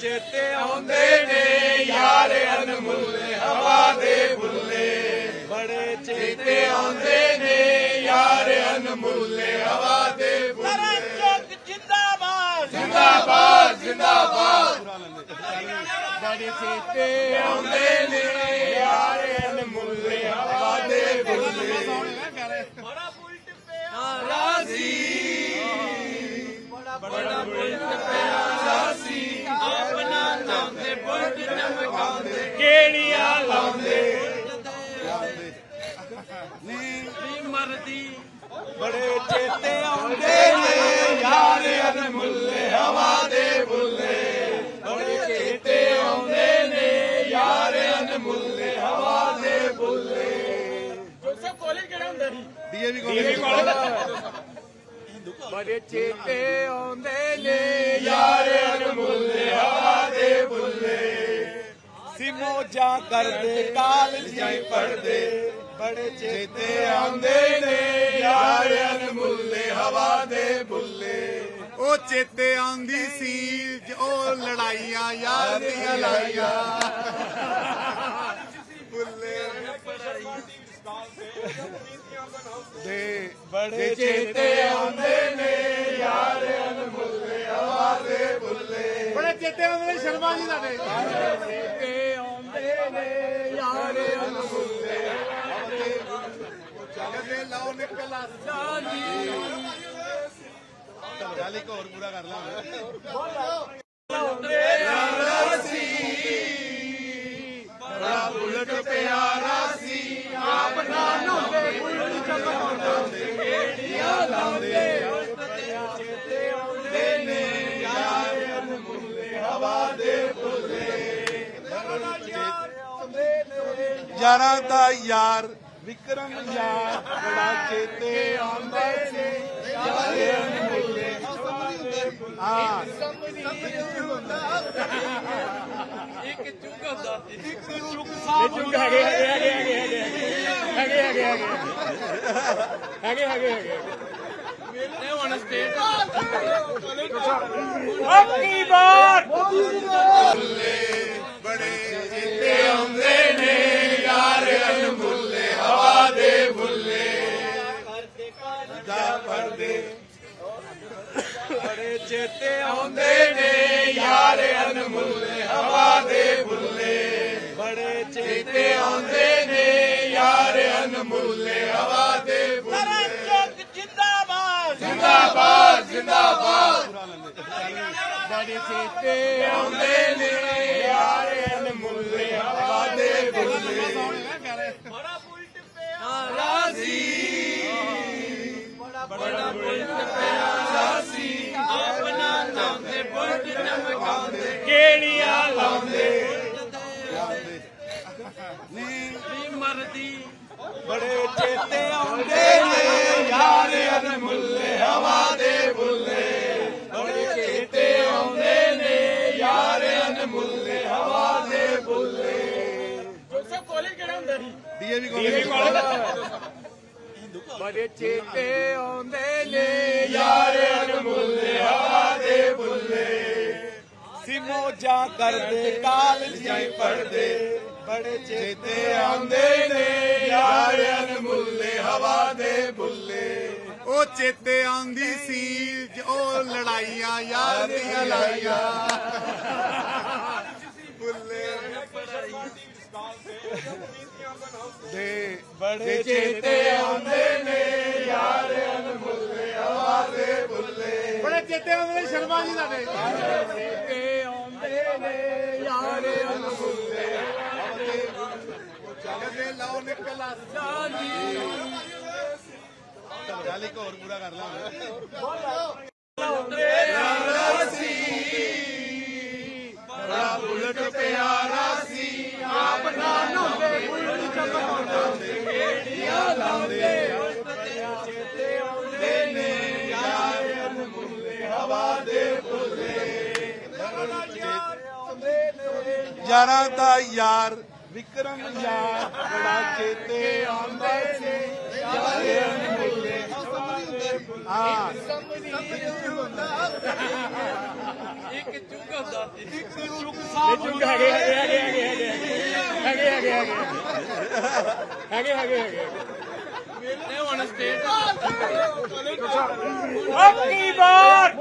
ਚੇਤੇ ਆਉਂਦੇ ਨੇ ਯਾਰ ਅਨਮੁੱਲ ਹਵਾ ਦੇ ਬੁੱਲੇ। ਬੜੇ ਚੇਤੇ ਆਉਂਦੇ ਨੇ ਯਾਰ ਅਨਮੁੱਲ ਹਵਾ ਦੇ ਬੁੱਲੇ। ਚੰਗ ਜਿੰਦਾਬਾਦ। ਜਿੰਦਾਬਾਦ ਜਿੰਦਾਬਾਦ। ਬੜੇ ਚੇਤੇ ਆਉਂਦੇ ਨੇ ਚਮਕਾਉਂਦੇ ਕਿਹੜੀਆਂ ਲਾਉਂਦੇ? ਮਰਦੀ। ਬੜੇ ਚੇਤੇ ਆਉਂਦੇ ਨੇ ਯਾਰ ਅਨਮੁੱਲੇ ਹਵਾ ਦੇ ਬੁੱਲੇ। ਬੜੇ ਚੇਤੇ ਆਉਂਦੇ ਨੇ ਯਾਰ ਅਨਮੁੱਲੇ ਹਵਾ ਦੇ ਬੁੱਲੇ। ਜੋਸਫ ਕਾਲਜ ਕਿਹੜਾ ਹੁੰਦਾ ਸੀ? ਡੀਏਵੀ ਬੜੇ ਚੇਤੇ ਆਉਂਦੇ ਨੇ ਯਾਰ ਅਨਮੁੱਲੇ ਸਿਮੋ ਜਾ ਕਰਦੇ ਕਾਲਜ ਪੜਦੇ ਬੜੇ ਚੇਤੇ ਆਉਂਦੇ ਨੇ ਯਾਰ ਅਨਮੁੱਲੇ ਹਵਾ ਦੇ ਬੁੱਲੇ। ਉਹ ਚੇਤੇ ਆਉਂਦੀ ਸੀ ਉਹ ਲੜਾਈਆਂ ਯਾਰ ਦੀਆਂ ਲਾਈਆਂ ਬੁੱਲੇ। ਦੇ ਬੜੇ ਚੇਤੇ ਆਉਂਦੇ ਨੇ ਯਾਰ ਅਨਮੁੱਲੇ ਹਵਾ ਦੇ ਬੁੱਲੇ। ਬੜੇ ਚੇਤੇ ਆਉਂਦੇ ਨੇ ਸ਼ਰਮਾ ਜੀ ਤੁਹਾਡੇ ਚੇਤੇ ਆਉਂਦੇ ਨੇ ਯਾਰ ਅਨਮੁੱਲੇ ਹਵਾ ਦੇ ਕਦੇ ਲਾਓ ਨਿਕਲ ਆ ਚੱਲ ਇੱਕ ਹੋਰ ਪੂਰਾ ਕਰ ਲਾਂਗੇ ਬੜਾ ਬੁਲਟ ਪਿਆਰਾ ਸੀ ਆਪ ਨਾਲੋਂ ਦੇ ਬੁਲਟ ਚਮਕਾਉਂਦੇ ਕਿਹੜੀਆਂ ਲਾਉਂਦੇ ਚੇਤੇ ਆਉਂਦੇ ਨੇ ਯਾਰ ਅਨਮੁੱਲੇ ਹਵਾ ਦੇ ਬੁੱਲੇ ਯਾਰਾਂ ਦਾ ਯਾਰ ਵਿਕਰਮ ਯਾਰ ਬੜਾ ਚੇਤੇ ਆਉਂਦੇ ਨੇ ਯਾਰ ਅਨਮੁੱਲੇ ਹਾਂ ਇੱਕ ਚੁੱਕ ਹੁੰਦਾ ਸੀ। ਇਹ ਚੁੱਕ ਹੈਗੇ ਹੈਗੇ ਹੈਗੇ ਹੈਗੇ ਹੈਗੇ। ਹੈਗੇ ਹੈਗੇ ਹੈਗੇ। ਹੈਗੇ ਹੈਗੇ ਤੇ ਹੁਣ ਸਟੇਟ ਅੱਕੀ ਬਾਤ। ਚੇਤੇ ਆਉਂਦੇ ਨੇ ਯਾਰ ਅਨਮੁੱਲੇ ਹਵਾ ਦੇ ਬੁੱਲੇ। ਬੜੇ ਚੇਤੇ ਆਉਂਦੇ ਨੇ ਯਾਰ ਅਨਮੁੱਲੇ ਹਵਾ ਦੇ ਬੁੱਲੇ। ਚੁੱਕ ਜਿੰਦਾਬਾਦ। ਜਿੰਦਾਬਾਦ ਜਿੰਦਾਬਾਦ। ਬੜੇ ਚੇਤੇ ਆਉਂਦੇ ਨੇ ਯਾਰ ਚਮਕਾਉਂਦੇ ਕਿਹੜੀਆਂ ਲਾਉਂਦੇ? ਮਰਦੀ। ਬੜੇ ਚੇਤੇ ਆਉਂਦੇ ਨੇ ਯਾਰ ਅਨਮੁੱਲੇ ਹਵਾ ਦੇ ਬੁੱਲੇ। ਬੜੇ ਚੇਤੇ ਆਉਂਦੇ ਨੇ ਯਾਰ ਅਨਮੁੱਲੇ ਹਵਾ ਦੇ ਬੁੱਲੇ। ਜੋਸਫ ਕਾਲਜ ਕਿਹੜਾ ਹੁੰਦਾ ਡੀਏਵੀ ਬੜੇ ਚੇਤੇ ਆਉਂਦੇ ਨੇ ਯਾਰ ਅਨਮੁੱਲੇ ਸਿਮੋ ਜਾ ਕਰਦੇ ਕਾਲਜ ਜਾਈ ਪੜਦੇ। ਬੜੇ ਚੇਤੇ ਆਉਂਦੇ ਨੇ ਯਾਰ ਅਨਮੁੱਲੇ ਹਵਾ ਦੇ ਬੁੱਲੇ। ਉਹ ਚੇਤੇ ਆਉਂਦੀ ਸੀ ਉਹ ਲੜਾਈਆਂ ਯਾਰ ਦੀਆਂ ਲਾਈਆਂ ਬੁੱਲੇ। ਦੇ ਬੜੇ ਚੇਤੇ ਆਉਂਦੇ ਨੇ ਯਾਰ ਅਨਮੁੱਲੇ ਹਵਾ ਦੇ ਬੁੱਲੇ। ਬੜੇ ਚੇਤੇ ਆਉਂਦੇ ਨੇ ਸ਼ਰਮਾ ਜੀ ਤੁਹਾਡੇ ਚੇਤੇ ਆਉਂਦੇ ਨੇ ਯਾਰ ਦੇ ਕਦੇ ਲਾਓ ਨਿਕਲ ਆ ਚੱਲ ਇੱਕ ਹੋਰ ਪੂਰਾ ਕਰ ਲਾਂਗੇ ਬੜਾ ਬੁਲਟ ਪਿਆਰਾ ਸੀ ਆਪ ਨਾਲੋਂ ਦੇ ਬੁਲਟ ਚਮਕਾਉਂਦੇ। ਕਿਹੜੀਆਂ ਲਾਉਂਦੇ। ਚੇਤੇ ਆਉਂਦੇ ਨੇ ਯਾਰ ਅਨਮੁੱਲੇ ਹਵਾ ਦੇ ਬੁੱਲੇ ਯਾਰਾਂ ਦਾ ਯਾਰ ਵਿਕਰਮ ਯਾਰ ਬੜਾ ਚੇਤੇ ਆਉਂਦੇ ਨੇ ਯਾਰ ਬੁੱਲੇ ਹਾਂ। ਇੱਕ ਚੁੱਕ ਹੁੰਦਾ ਸੀ। ਇਹ ਚੁੱਕ ਹੈਗੇ ਹੈਗੇ ਹੈਗੇ ਹੈਗੇ ਹੈਗੇ ਹੈਗੇ ਹੈਗੇ। ਹੈਗੇ ਹੈਗੇ ਹੈਗੇ। ਹੈਗੇ ਤੇ ਹੁਣ ਸਟੇਟ ਅਬ ਕੀ ਬਾਤ।